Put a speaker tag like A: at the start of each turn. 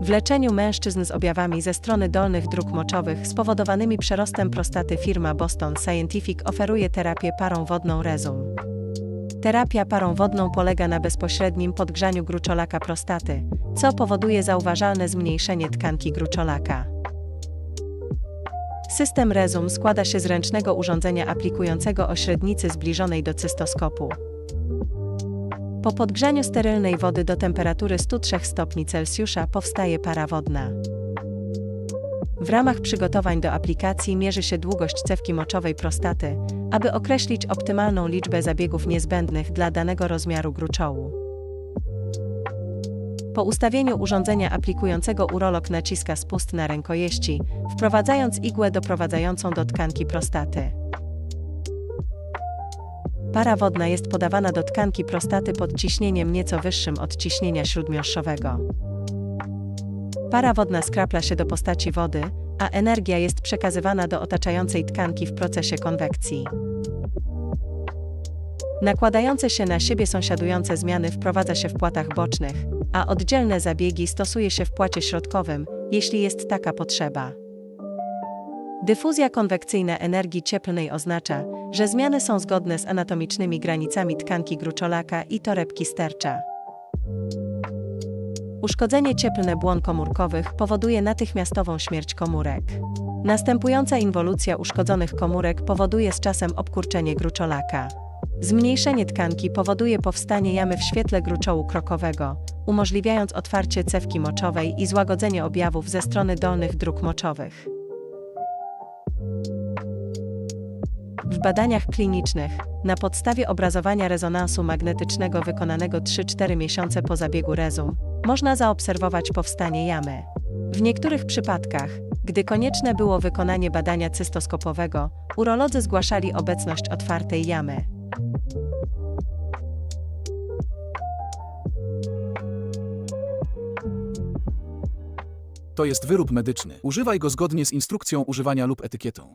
A: W leczeniu mężczyzn z objawami ze strony dolnych dróg moczowych spowodowanymi przerostem prostaty firma Boston Scientific oferuje terapię parą wodną Rezum. Terapia parą wodną polega na bezpośrednim podgrzaniu gruczolaka prostaty, co powoduje zauważalne zmniejszenie tkanki gruczolaka. System Rezum składa się z ręcznego urządzenia aplikującego o średnicy zbliżonej do cystoskopu. Po podgrzaniu sterylnej wody do temperatury 103 stopni Celsjusza powstaje para wodna. W ramach przygotowań do aplikacji mierzy się długość cewki moczowej prostaty, aby określić optymalną liczbę zabiegów niezbędnych dla danego rozmiaru gruczołu. Po ustawieniu urządzenia aplikującego urolog naciska spust na rękojeści, wprowadzając igłę doprowadzającą do tkanki prostaty. Para wodna jest podawana do tkanki prostaty pod ciśnieniem nieco wyższym od ciśnienia śródmiąższowego. Para wodna skrapla się do postaci wody, a energia jest przekazywana do otaczającej tkanki w procesie konwekcji. Nakładające się na siebie sąsiadujące zmiany wprowadza się w płatach bocznych, a oddzielne zabiegi stosuje się w płacie środkowym, jeśli jest taka potrzeba. Dyfuzja konwekcyjna energii cieplnej oznacza, że zmiany są zgodne z anatomicznymi granicami tkanki gruczolaka i torebki stercza. Uszkodzenie cieplne błon komórkowych powoduje natychmiastową śmierć komórek. Następująca inwolucja uszkodzonych komórek powoduje z czasem obkurczenie gruczolaka. Zmniejszenie tkanki powoduje powstanie jamy w świetle gruczołu krokowego, umożliwiając otwarcie cewki moczowej i złagodzenie objawów ze strony dolnych dróg moczowych. Badaniach klinicznych, na podstawie obrazowania rezonansu magnetycznego wykonanego 3-4 miesiące po zabiegu rezum, można zaobserwować powstanie jamy. W niektórych przypadkach, gdy konieczne było wykonanie badania cystoskopowego, urolodzy zgłaszali obecność otwartej jamy.
B: To jest wyrób medyczny. Używaj go zgodnie z instrukcją używania lub etykietą.